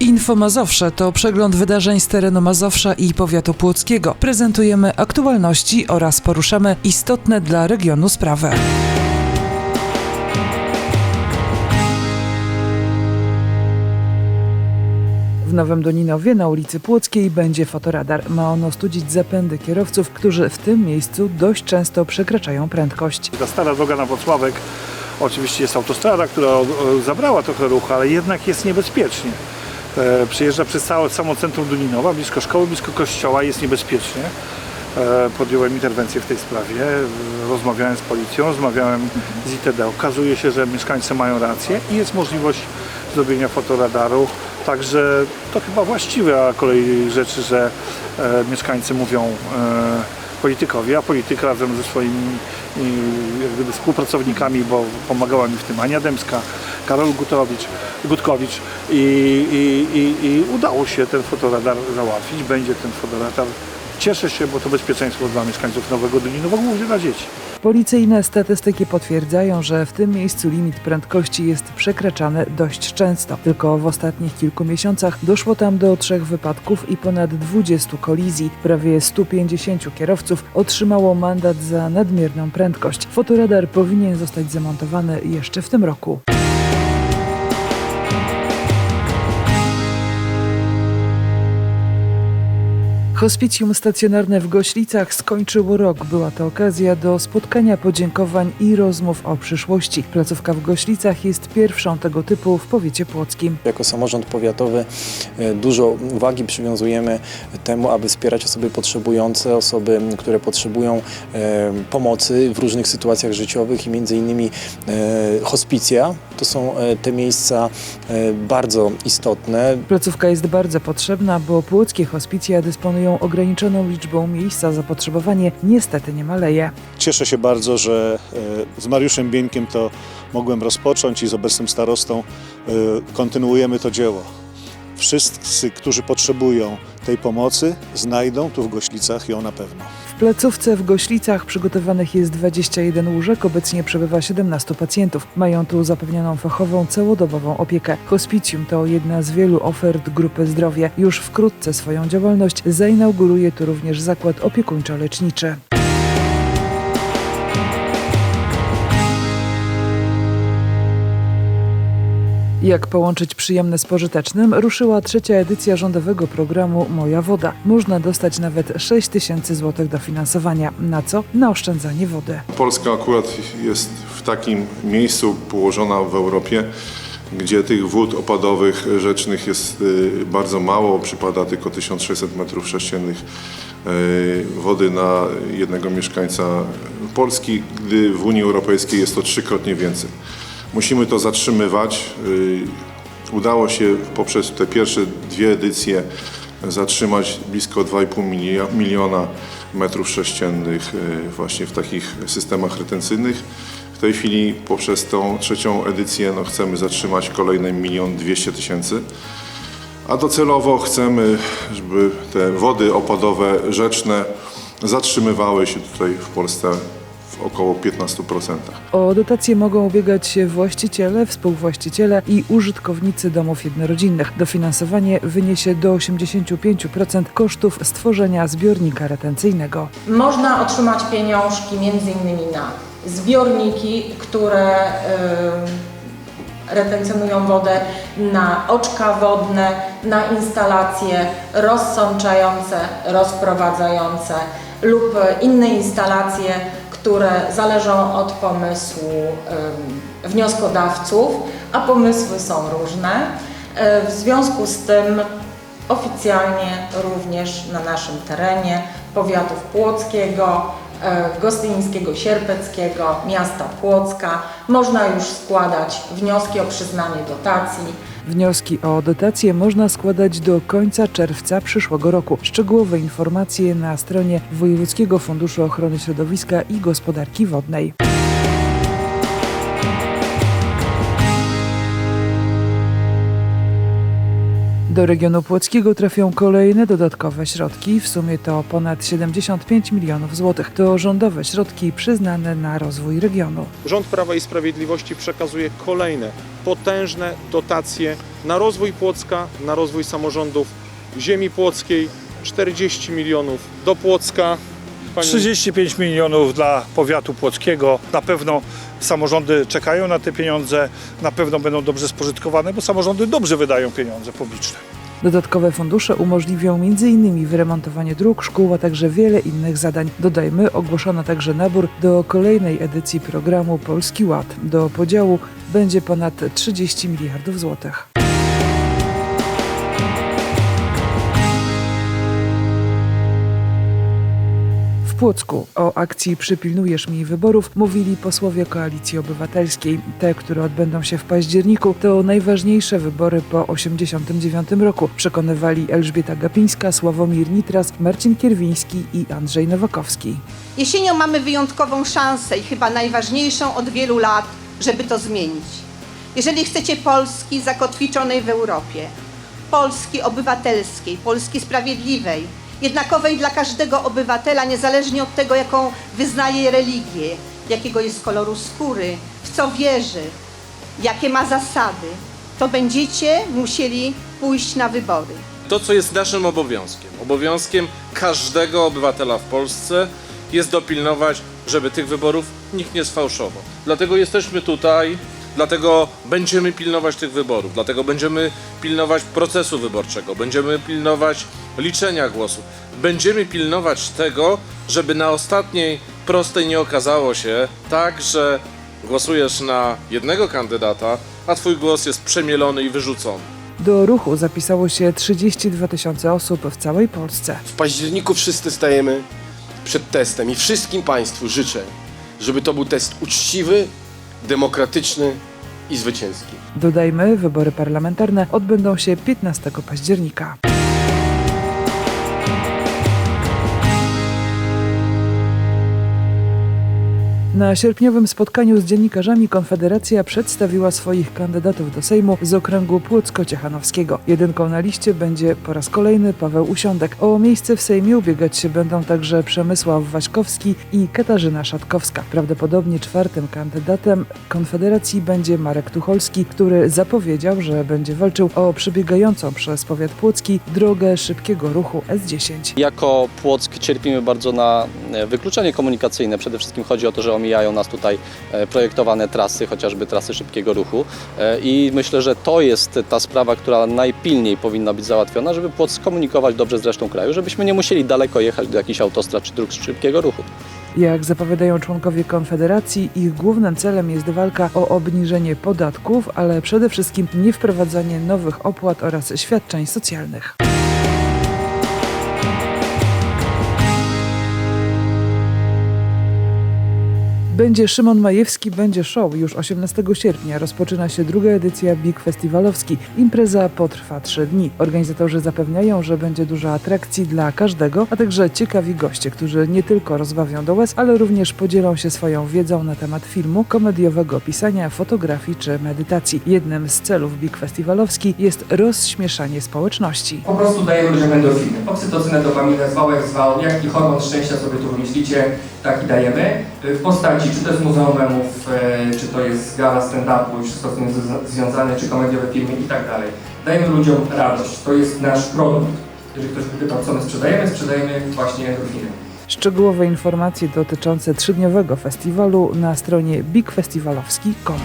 Info Mazowsze to przegląd wydarzeń z terenu Mazowsza i powiatu płockiego. Prezentujemy aktualności oraz poruszamy istotne dla regionu sprawy. W Nowym Doninowie na ulicy Płockiej będzie fotoradar. Ma on ostudzić zapędy kierowców, którzy w tym miejscu dość często przekraczają prędkość. Ta stara droga na Wrocławek, oczywiście jest autostrada, która o, zabrała trochę ruchu, ale jednak jest niebezpiecznie. E, przyjeżdża przez całe samo centrum Duninowa, blisko szkoły, blisko kościoła, jest niebezpiecznie. E, podjąłem interwencję w tej sprawie, e, rozmawiałem z policją, rozmawiałem z ITD. Okazuje się, że mieszkańcy mają rację i jest możliwość zrobienia fotoradaru. Także to chyba właściwa kolej rzeczy, że mieszkańcy mówią politykowi, a polityk razem ze swoimi jak gdyby współpracownikami, bo pomagała mi w tym Ania Dębska, Karol Gutowicz, Gutkowicz i, i, i, i udało się ten fotoradar załatwić. Będzie ten fotoradar. Cieszę się, bo to bezpieczeństwo dla mieszkańców Nowego Dolinowa, głównie dla dzieci. Policyjne statystyki potwierdzają, że w tym miejscu limit prędkości jest przekraczany dość często. Tylko w ostatnich kilku miesiącach doszło tam do trzech wypadków i ponad 20 kolizji. Prawie 150 kierowców otrzymało mandat za nadmierną prędkość. Fotoradar powinien zostać zamontowany jeszcze w tym roku. Hospicjum stacjonarne w Goślicach skończyło rok. Była to okazja do spotkania podziękowań i rozmów o przyszłości. Placówka w Goślicach jest pierwszą tego typu w powiecie płockim. Jako samorząd powiatowy e, dużo uwagi przywiązujemy temu, aby wspierać osoby potrzebujące, osoby, które potrzebują e, pomocy w różnych sytuacjach życiowych i między innymi e, hospicja. To są e, te miejsca e, bardzo istotne. Placówka jest bardzo potrzebna, bo płockie hospicja dysponują ograniczoną liczbą miejsc, a zapotrzebowanie niestety nie maleje. Cieszę się bardzo, że e, z Mariuszem Bieńkiem to mogłem rozpocząć i z obecnym starostą kontynuujemy to dzieło. Wszyscy, którzy potrzebują tej pomocy, znajdą tu w Goślicach ją na pewno. Placówce w Goślicach przygotowanych jest 21 łóżek, obecnie przebywa 17 pacjentów. Mają tu zapewnioną fachową, całodobową opiekę. Hospicjum to jedna z wielu ofert Grupy Zdrowie. Już wkrótce swoją działalność zainauguruje tu również zakład opiekuńczo-leczniczy. Jak połączyć przyjemne z pożytecznym, ruszyła trzecia edycja rządowego programu Moja Woda. Można dostać nawet 6 tysięcy złotych dofinansowania. Na co? Na oszczędzanie wody. Polska akurat jest w takim miejscu położona w Europie, gdzie tych wód opadowych rzecznych jest y, bardzo mało, przypada tylko 1600 metrów sześciennych y, wody na jednego mieszkańca Polski, gdy w Unii Europejskiej jest to trzykrotnie więcej. Musimy to zatrzymywać. Y, Udało się poprzez te pierwsze dwie edycje zatrzymać blisko 2,5 milio- miliona metrów sześciennych y, właśnie w takich systemach retencyjnych. W tej chwili poprzez tą trzecią edycję no, chcemy zatrzymać kolejne milion dwieście tysięcy. A docelowo chcemy, żeby te wody opadowe rzeczne zatrzymywały się tutaj w Polsce w około 15%. O dotacje mogą ubiegać się właściciele, współwłaściciele i użytkownicy domów jednorodzinnych. Dofinansowanie wyniesie do 85% kosztów stworzenia zbiornika retencyjnego. Można otrzymać pieniążki między innymi na zbiorniki, które y, retencjonują wodę, na oczka wodne, na instalacje rozsączające, rozprowadzające lub inne instalacje, które zależą od pomysłu wnioskodawców, a pomysły są różne. Y, W związku z tym oficjalnie również na naszym terenie powiatów Płockiego, e, Gostynińskiego, Sierpeckiego, miasta Płocka można już składać wnioski o przyznanie dotacji. Wnioski o dotacje można składać do końca czerwca przyszłego roku. Szczegółowe informacje na stronie Wojewódzkiego Funduszu Ochrony Środowiska i Gospodarki Wodnej. Do regionu płockiego trafią kolejne dodatkowe środki, w sumie to ponad 75 milionów złotych. To rządowe środki przyznane na rozwój regionu. Rząd Prawa i Sprawiedliwości przekazuje kolejne potężne dotacje na rozwój Płocka, na rozwój samorządów ziemi płockiej. 40 milionów do Płocka. Pani 35 milionów dla powiatu płockiego. Na pewno samorządy czekają na te pieniądze, na pewno będą dobrze spożytkowane, bo samorządy dobrze wydają pieniądze publiczne. Dodatkowe fundusze umożliwią m.in. wyremontowanie dróg, szkół, a także wiele innych zadań. Dodajmy, ogłoszono także nabór do kolejnej edycji programu Polski Ład. Do podziału będzie ponad 30 miliardów złotych. Płocku o akcji Przypilnujesz mi wyborów mówili posłowie Koalicji Obywatelskiej. Te, które odbędą się w październiku, to najważniejsze wybory po 1989 roku, przekonywali Elżbieta Gapińska, Sławomir Nitras, Marcin Kierwiński i Andrzej Nowakowski. Jesienią mamy wyjątkową szansę i chyba najważniejszą od wielu lat, żeby to zmienić. Jeżeli chcecie Polski zakotwiczonej w Europie, Polski obywatelskiej, Polski sprawiedliwej, jednakowej dla każdego obywatela, niezależnie od tego, jaką wyznaje religię, jakiego jest koloru skóry, w co wierzy, jakie ma zasady, to będziecie musieli pójść na wybory. To, co jest naszym obowiązkiem, obowiązkiem każdego obywatela w Polsce, jest dopilnować, żeby tych wyborów nikt nie sfałszował. Dlatego jesteśmy tutaj, dlatego będziemy pilnować tych wyborów, dlatego będziemy pilnować procesu wyborczego, będziemy pilnować liczenia głosów, będziemy pilnować tego, żeby na ostatniej prostej nie okazało się tak, że głosujesz na jednego kandydata, a twój głos jest przemielony i wyrzucony. Do ruchu zapisało się 32 tysiące osób w całej Polsce. W październiku wszyscy stajemy przed testem i wszystkim Państwu życzę, żeby to był test uczciwy, demokratyczny i zwycięski. Dodajmy, wybory parlamentarne odbędą się 15 października. Na sierpniowym spotkaniu z dziennikarzami Konfederacja przedstawiła swoich kandydatów do Sejmu z okręgu Płocko-Ciechanowskiego. Jedynką na liście będzie po raz kolejny Paweł Usiądek. O miejsce w Sejmie ubiegać się będą także Przemysław Waśkowski i Katarzyna Szatkowska. Prawdopodobnie czwartym kandydatem Konfederacji będzie Marek Tucholski, który zapowiedział, że będzie walczył o przebiegającą przez powiat płocki drogę szybkiego ruchu S10. Jako Płock cierpimy bardzo na wykluczenie komunikacyjne. Przede wszystkim chodzi o to, że omijają nas tutaj e, projektowane trasy, chociażby trasy szybkiego ruchu. E, I myślę, że to jest ta sprawa, która najpilniej powinna być załatwiona, żeby Płock skomunikować dobrze z resztą kraju, żebyśmy nie musieli daleko jechać do jakichś autostrad czy dróg szybkiego ruchu. Jak zapowiadają członkowie Konfederacji, ich głównym celem jest walka o obniżenie podatków, ale przede wszystkim nie wprowadzanie nowych opłat oraz świadczeń socjalnych. Będzie Szymon Majewski, będzie show. Już 18 sierpnia rozpoczyna się druga edycja Big Festiwalowski. Impreza potrwa 3 dni. Organizatorzy zapewniają, że będzie dużo atrakcji dla każdego, a także ciekawi goście, którzy nie tylko rozbawią do łez, ale również podzielą się swoją wiedzą na temat filmu, komediowego pisania, fotografii czy medytacji. Jednym z celów Big Festiwalowski jest rozśmieszanie społeczności. Po prostu dajemy ludziom endorfiny. Oksytocynę, dopaminę, zwał jak zwał, jaki hormon szczęścia sobie tu wymyślicie, taki dajemy. W postaci, czy to jest muzeum memów, e, czy to jest gala stand-upu i wszystko z tym związa- związane, czy komediowe filmy i tak dalej. Dajemy ludziom radość, to jest nasz produkt. Jeżeli ktoś pytał, co my sprzedajemy, sprzedajemy właśnie endorfiny. Szczegółowe informacje dotyczące trzydniowego festiwalu na stronie bigfestiwalowski.com.